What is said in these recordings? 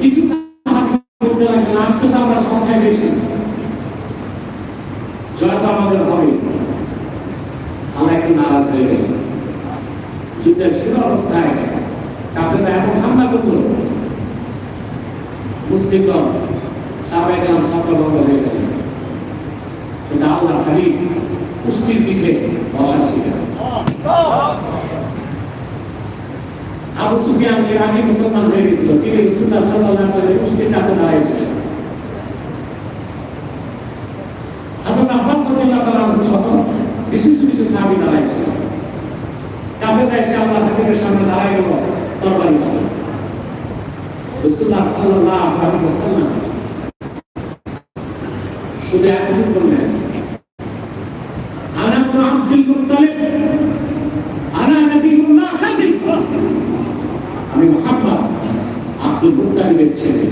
কিছু বলতে লাগলেন আজকে তো আমরা সংখ্যায় বেশি। জয় তো আমাদের হবে। আমরা একটু নারাজ হয়ে গেল যুদ্ধের অবস্থায় এমন হামলা হয়ে গেলেন। কিন্তু আল্লাহ বসা ছিলেন আবু সুফিয়ান আগে মুসলমান হয়ে গেছিল তিনি রাসূলুল্লাহ সাল্লাল্লাহু আলাইহি ওয়াসাল্লাম কাছে দাঁড়িয়েছিলেন হযরত আব্বাস রাদিয়াল্লাহু তাআলা সহ কিছু কিছু সাহাবী দাঁড়িয়েছিল কাফেররা এসে আল্লাহ হাবিবের সামনে দাঁড়ায় গেল তরবারি হাতে রাসূলুল্লাহ সাল্লাল্লাহু আলাইহি ওয়াসাল্লাম শুধু একজন বললেন আনা আব্দুল মুত্তালিব আমি মুহাম্মদ আব্দুল মুত্তালিবের ছেলে।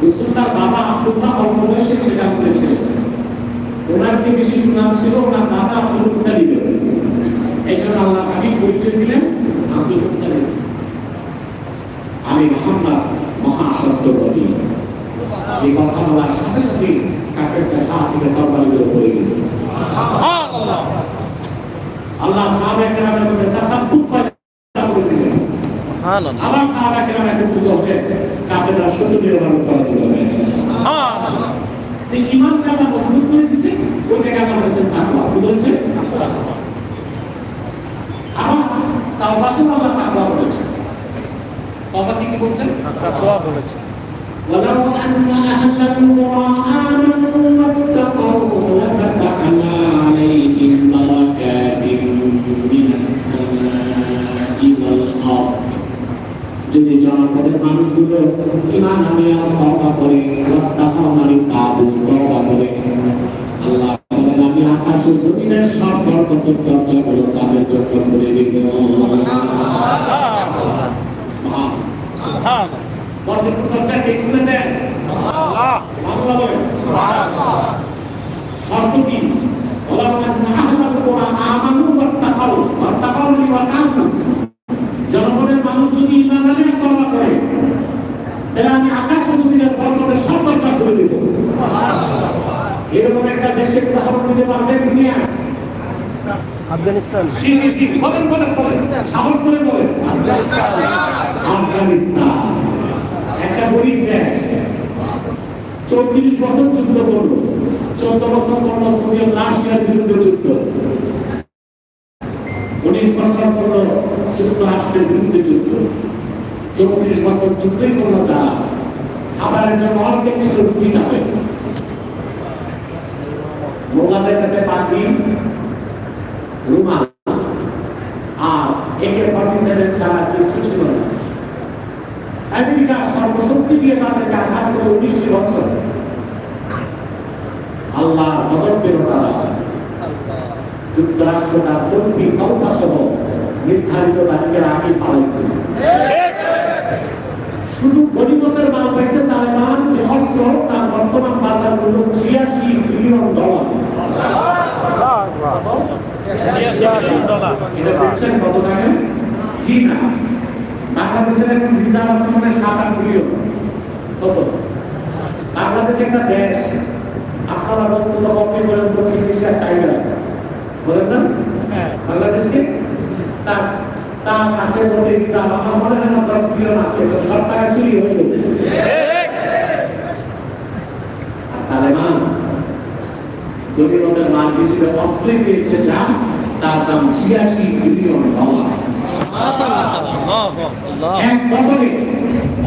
রাসূলুল্লাহ বাবা আব্দুল্লাহ অল্প বয়সে বলেছিলেন ওনার যে বেশি সুনাম ছিল ওনার দাদা আব্দুল আল্লাহ হাবিব পরিচয় দিলেন আব্দুল আমি মোহাম্মদ মহাসত্যবাদী এই কথা বলার সাথে সাথে হাত থেকে তরবারিগুলো পড়ে গেছে। আল্লাহ সাহাবা কেরামের মধ্যে তাসাব্বুক করে সুবহানাল্লাহ আবার সাহাবা কেরাম একত্রিত হয়ে কাফেররা শত্রুদের ভাবে পরাজিত হয়ে গেল এই ইমানকে আল্লাহ মজবুত করে দিছে ওই জায়গায় আল্লাহ বলেছেন তাকওয়া কি বলেছেন আবার তাওবাকে আল্লাহ তাকওয়া বলেছেন তাওবাকে কি বলছেন তাকওয়া বলেছে ولو أن أهل القرى آمنوا واتقوا لفتحنا عليهم অন্তরের মানুষগুলো ইমান আনিয়া তবা করে প্রত্যাহার মানে তাবু তবা করে। আল্লাহ আমি আকাশ জমিনের সব বরকতের দরজাগুলো তাদের চোখ করে দিব। বরকতের দরজা কে? খুলে দেন আল্লাহ জগতের মানুষ যদি ইমান আনে তবা করে তাহলে আমি আকাশ সুবিধার সব এরকম একটা দেশের উদাহরণ দিতে দুনিয়া? আফগানিস্তান। জি জি জি বলেন বলেন বলেন। সাহস করে বলেন। আফগানিস্তান। একটা গরিব দেশ। চৌত্রিশ বছর যুদ্ধ করল। চোদ্দ বছর পনেরো সঙ্গে লাশ বিরুদ্ধে যুদ্ধ। যুক্তরাষ্ট্রের বিরুদ্ধে যুদ্ধ। চৌত্রিশ বছর যুদ্ধই করল যারা খাবারের জন্য অনেক ছিল রুটিটা হয়ে মোল্লাদের কাছে পাখি, রুমাল, আর একে ফর্টি সেভেন ছাড়া কিছু ছিল না। আমেরিকা সর্বশক্তি দিয়ে তাদেরকে আঘাত করে উনিশটি বছর। আল্লাহ মদত তারা। যুক্তরাষ্ট্র তার তরুণী নৌকা সহ নির্ধারিত তারিখের আগে পালাইছে। শুধু গরিবতের মাল পাইছে তালেবান যে অস্ত্র তার বর্তমান বাজার মূল্য ছিয়াশি বিলিয়ন ডলার। ডলার এটা বুঝছেন কত জানেন জি না। বাংলাদেশের এখন রিজার্ভ আছে মানে সাত আট বিলিয়ন। কত? বাংলাদেশ একটা দেশ আপনারা বক্তব্য কপি করেন দক্ষিণ এশিয়ার টাইগার বলেন না? বাংলাদেশকে? তার তার কাছে মধ্যে রিজার্ভ আমার মনে হয় না দশ বিলিয়ন আছে সব টাকা চুরি হয়ে গেছে। তালেবান গরিবদের মাল হিসেবে অস্ত্রে পেয়েছে যা তার দাম ছিয়াশি বিলিয়ন ডলার।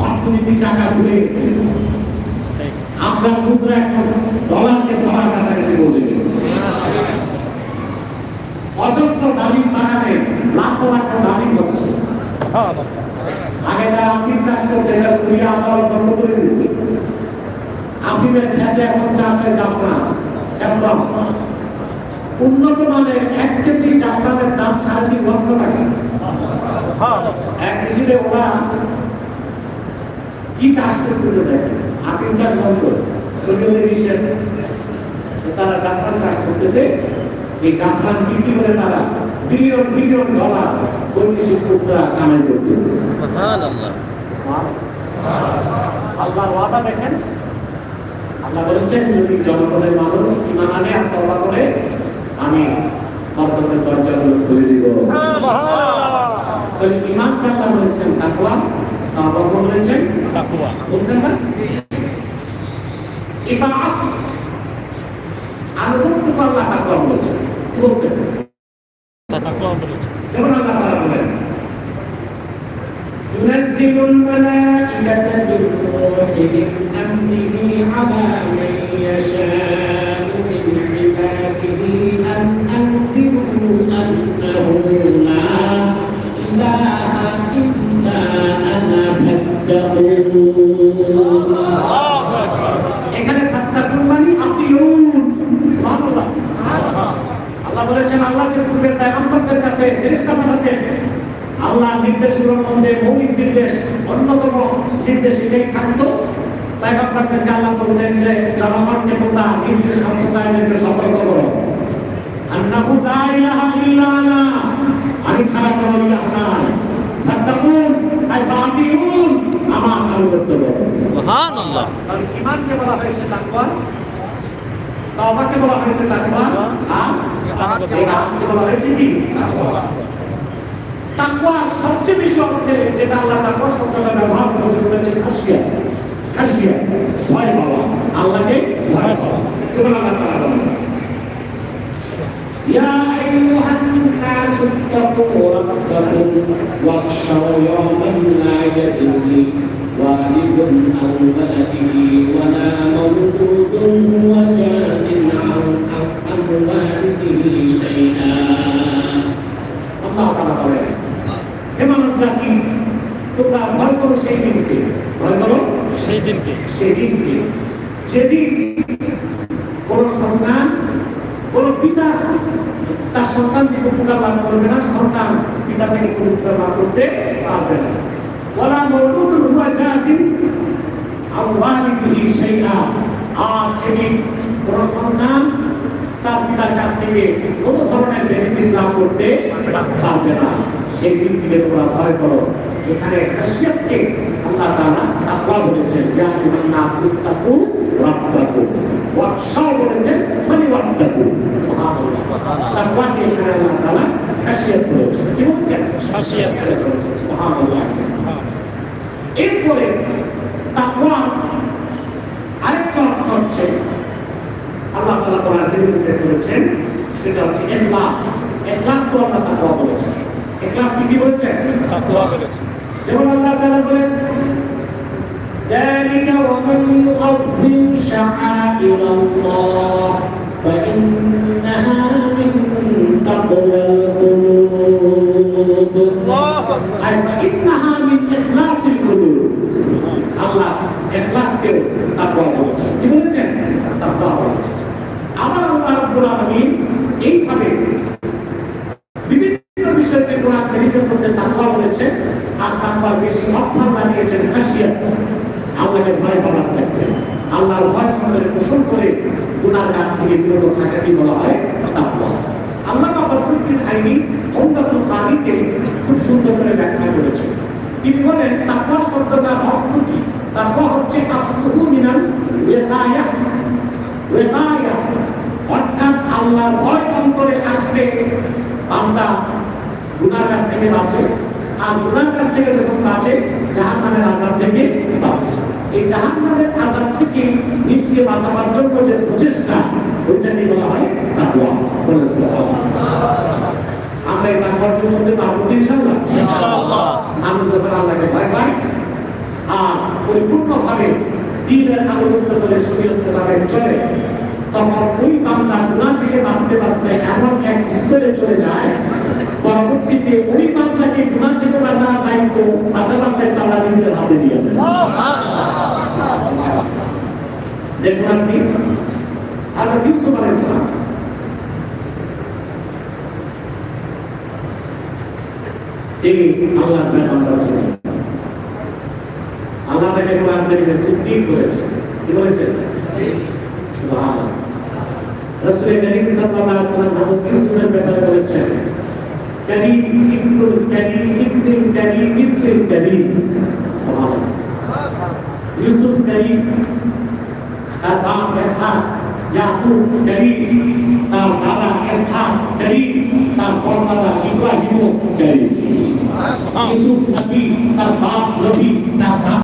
অর্থনীতি চাকা ঘুরে গেছে। আপনার মুদ্রা এখন ডলারকে ডলার কাছাকাছি পৌঁছে গেছে। অজস্র ডালিম বাগানে লাখ লাখ ডালিম হচ্ছে। আগে তারা আফিম চাষ করতে এটা সুরিয়া আদালত বন্ধ করে দিচ্ছে। আফিমের খ্যাতে এখন চাষ হয় জাফরান স্যাফরন উন্নত মানের এক কেজি জাফরানের দাম সাড়ে তিন লক্ষ টাকা। এক কেজিতে ওরা কি চাষ করতেছে দেখেন? আফিম চাষ বন্ধ। শরীরের নিষেধ তারা জাফরান চাষ করতেছে। এই জাফরান বিক্রি করে তারা বিলিয়ন বিলিয়ন ডলার বৈদেশিক মুদ্রা কামাই করতেছে। আল্লাহর ওয়াদা দেখেন। আল্লাহ বলেছেন যদি জনগণের মানুষ ইমান আনে আর তওবা করে আমি মর্তবের দরজাগুলো খুলে দিব। তাহলে ইমানকে আল্লাহ বলেছেন তাকওয়া তওবা বলেছেন তাকুয়া বলছেন না? ইতাআত আনুগত্য আল্লাহ তাকওয়া বলেছেন। কি বলছেন তাকুয়া বলেছে যেমন আল্লাহ তাআলা বলেন ينزل الملائكة بالروح من أمره على من يشاء পয়গম্বরদের কাছে ফেরেশতা পাঠাতেন আল্লাহ নির্দেশগুলোর মধ্যে মৌলিক নির্দেশ অন্যতম নির্দেশ এটাই থাকতো। পয়গম্বরদেরকে আল্লাহ বলতেন যে জনগণকে তোমরা নির্দেশ সম্প্রদায়দেরকে সতর্ক করো। আন্নাহু লা ইলাহা ইল্লা আনা আমি ছাড়া কোনো ইলাহ নাই। ফাত্তাকুন আই ফাতিউন আমার আনুগত্য করো সুবহানাল্লাহ। তাহলে ইমানকে বলা হয়েছে তাকওয়া তওবাকে বলা হয়েছে তাকওয়া আর ইতাআতকে বলা হয়েছে কি তাকওয়া সবচেয়ে বেশি অর্থে যেটা আল্লাহ তাকওয়া শব্দটা ব্যবহার করেছে সেটা হচ্ছে খাসিয়া খাসিয়া ভয় পাওয়া আল্লাহকে ভয় পাওয়া চলুন আল্লাহ তাআলা বলেন يا أيها الناس اتقوا ربكم واخشوا يوما لا يجزي والد عن ولده ولا مولود هو جاز عن عن والده شيئا الله تعالى বলেন হে মানব জাতি তোমরা ভয় করো সেই দিনকে ভয় করো সেই দিনকে সেদিনকে যেদিন কোন সন্তান কোন পিতা তার সন্তান থেকে উপকার লাভ করবে না সন্তান পিতা থেকে কোনো উপকার লাভ করতে পারবে না বলা মৌলুদ হুয়া জাজিন আল্লাহিহি শাইআ আর সেদিন কোন সন্তান তার পিতার কাছ থেকে কোনো ধরনের বেনিফিট লাভ করতে পারবে না। সেই দিন থেকে তোমরা ভয় করো। এখানে খাসিয়াতকে আল্লাহ তাআলা তাকওয়া বলেছেন, ইয়া আইয়ুহান নাসু ওয়াখশাউ বলেছেন মানে সুবহানাল্লাহ তাকওয়াকে এখানে আল্লাহ তাআলা খাসিয়াত বলেছেন কি বলছেন খাসিয়াত বলেছেন সুবহানাল্লাহ এরপরে তাকওয়া আরেকটা অর্থ হচ্ছে আল্লাহ তাআলা কোরআন হিন্দুতে করেছেন সেটা হচ্ছে ইখলাস ইখলাস তো আল্লাহ তাকওয়া বলেছেন ইখলাস কি কি বলেছেন তাকুয়া বলেছে যেমন আল্লাহ তাআলা বলেন ذلك ومن يعظم شعائر الله فإنها من تقوى القلوب أي فإنها من إخلاص القلوب আল্লাহ ইখলাসকে তাকওয়া বলেছেন কি বলেছেন তাকওয়া বলেছেন আবার আল্লাহ রাব্বুল আলামিন এইভাবে বিভিন্ন বিষয়কে কোরআন কারীমের মধ্যে তাকওয়া বলেছে আর তাকওয়ার বেশি অর্থাৎ লাগিয়েছেন খাসিয়াত পোষণ করে গুনার কাছ থেকে বিরত থাকাকে বলা হয় তাকওয়া। আল্লাহ বাবা কুরআন আইনি অন্যান্য কারিকে খুব সুন্দর করে ব্যাখ্যা করেছেন। তিনি বলেন তাকওয়া শব্দটার অর্থ কি? তাকওয়া হচ্ছে আসলুহু মিনাল ওয়াকায়া ওয়াকায়া অর্থাৎ আল্লাহর ভয় অন্তরে আসলে বান্দা গুনার কাছ থেকে বাঁচে, আর গুনার কাছ থেকে যখন বাঁচে, জাহান্নামের আযাব থেকে বাঁচে। এই জাহান্নামের আযাব থেকে নিজকে বাঁচাবার জন্য যে প্রচেষ্টা ওইটাকে বলা হয় বলেন আমরা এই তাকওয়ার জন্য পারব ইনশাআল্লাহ। আমি যখন আল্লাহকে ভয় পাই আর পরিপূর্ণভাবে দিনের আনুগত্য করে শরীয়তভাবে চলে তখন ওই বান্দা গুনাহ থেকে বাঁচতে বাঁচতে এমন এক স্তরে চলে যায় পরবর্তীতে ওই বান্দাকে গুনাহ থেকে বাঁচার দায়িত্ব বাঁচাবার দায়িত্ব আল্লাহ নিজের হাতে দিয়ে দেন। দেখুন আপনি হাজরত ইউসুফ আলাইহিস সালাম তিনি আল্লাহর পেগম্বর ছিলেন আল্লাহ তাকে কোরআন কারীমে সিদ্দিক করেছেন কি বলেছেন সুবহানাল্লাহ রাসূল করিম সাল্লাল্লাহু আলাইহি ওয়াসাল্লাম হযরত ইউসুফের ব্যাপারে বলেছেন কারীম ইবনুল কারীম ইবনুল কারীম ইবনুল কারীম সুবহানাল্লাহ ইউসুফ করিম তার বাপ ইসহাক ইয়াকুব করিম তার দাদা ইসহাক করিম তার পরদাদা ইব্রাহিম করিম ইউসুফ নবী তার বাপ নবী তার